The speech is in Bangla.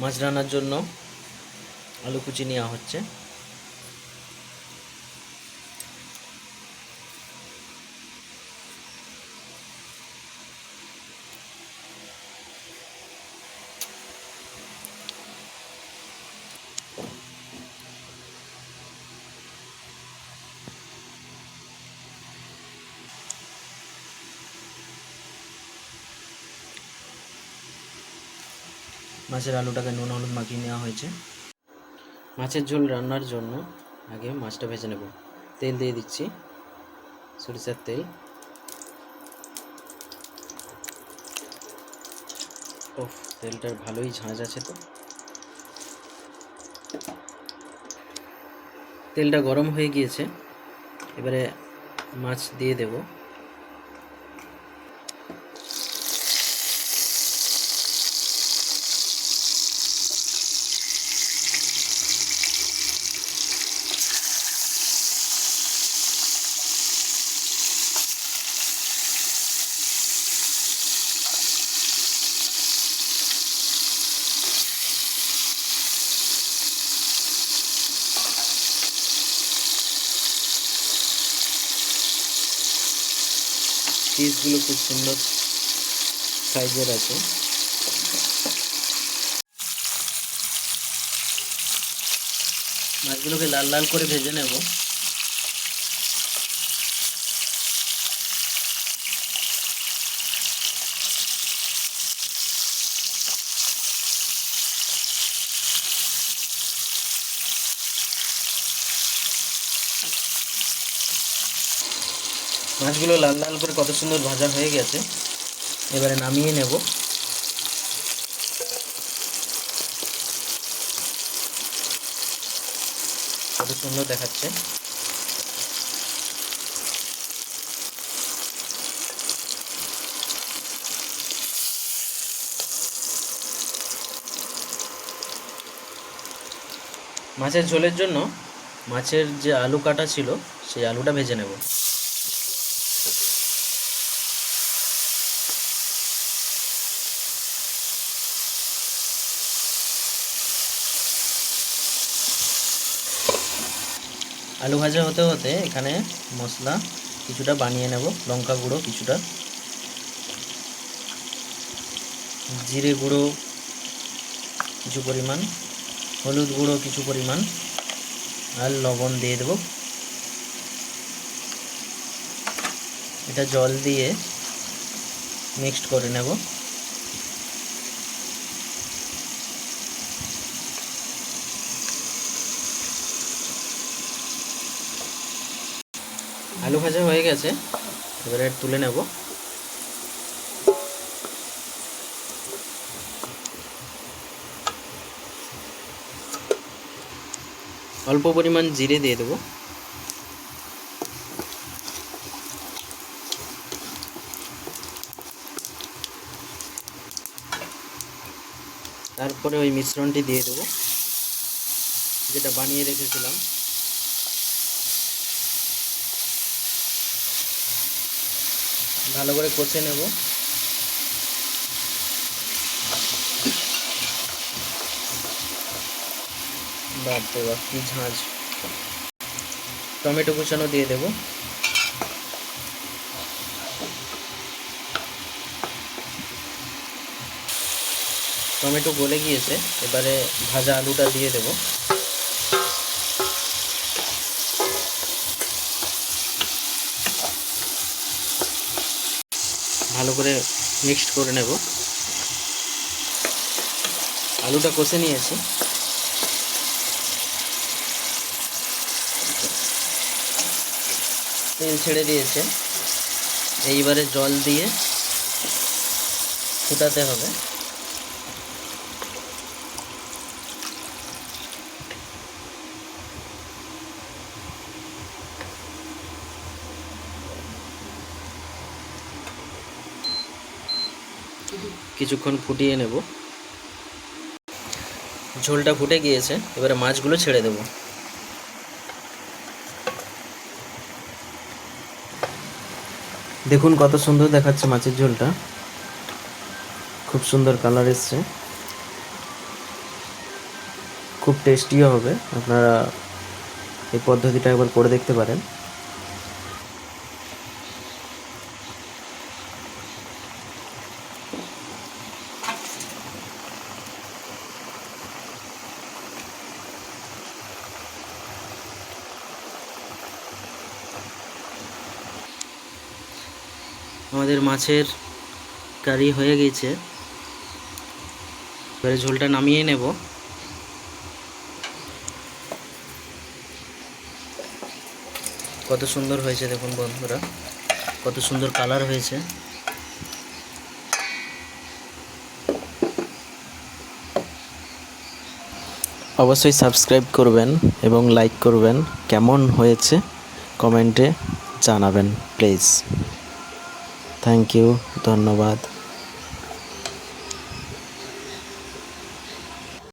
মাছ রান্নার জন্য আলু কুচি নেওয়া হচ্ছে। মাছের আলুটাকে নুন হলুদ মাখিয়ে নেওয়া হয়েছে। মাছের ঝোল রান্নার জন্য আগে মাছটা ভেজে নেব। তেল দিয়ে দিচ্ছি সরিষার তেল। ওফ, তেলটার ভালোই ঝাঁজ আছে তো। তেলটা গরম হয়ে গিয়েছে। এবারে মাছ দিয়ে দেব। পিসগুলো খুব সুন্দর সাইজের আছে। মাছগুলোকে লাল লাল করে ভেজে নেব। মাছগুলো লাল লাল করে কত সুন্দর ভাজা হয়ে গেছে। এবারে নামিয়ে নেব। কত সুন্দর দেখাচ্ছে। মাছের ঝোলের জন্য মাছের যে আলু কাটা ছিল, সেই আলুটা ভেজে নেব। আলু ভাজা হতে হতে এখানে মশলা কিছুটা বানিয়ে নেব, লঙ্কা গুঁড়ো কিছুটা। জিরে গুঁড়ো কিছু পরিমাণ, হলুদ গুঁড়ো কিছু পরিমাণ, আর লবণ দিয়ে দেব। এটা জল দিয়ে মিক্সড করে নেব। আলু ভাজা হয়ে গেছে, এবারে তুলে নেব। অল্প পরিমাণ জিরে দিয়ে দেবো। তারপরে ওই মিশ্রণটি দিয়ে দেবো। যেটা বানিয়ে রেখেছিলাম। ভালো করে কষে নেব। কি ঝাঁঝ টমেটো কুচানো দিয়ে দেব। টমেটো গলে গিয়েছে, এবারে ভাজা আলুটা দিয়ে দেব। ভালো করে মিক্সড করে নেব। আলুটা কষে নিয়েছি। তেল ছেড়ে দিয়েছে। এইবারে জল দিয়ে ফুটাতে হবে। কিছুক্ষণ ফুটিয়ে নেব। ঝোলটা ফুটে গিয়েছে, এবারে মাছগুলো ছেড়ে দেব। দেখুন কত সুন্দর দেখাচ্ছে মাছের ঝোলটা। খুব সুন্দর কালার এসছে। খুব টেস্টিও হবে। আপনারা এই পদ্ধতিটা একবার করে দেখতে পারেন। আমাদের মাছের কারি হয়ে গেছে। এবারে ঝোলটা নামিয়ে নেব। কত সুন্দর হয়েছে দেখুন বন্ধুরা। কত সুন্দর কালার হয়েছে। অবশ্যই সাবস্ক্রাইব করবেন এবং লাইক করবেন। কেমন হয়েছে কমেন্টে জানাবেন, প্লিজ। থ্যাংক ইউ ধন্যবাদ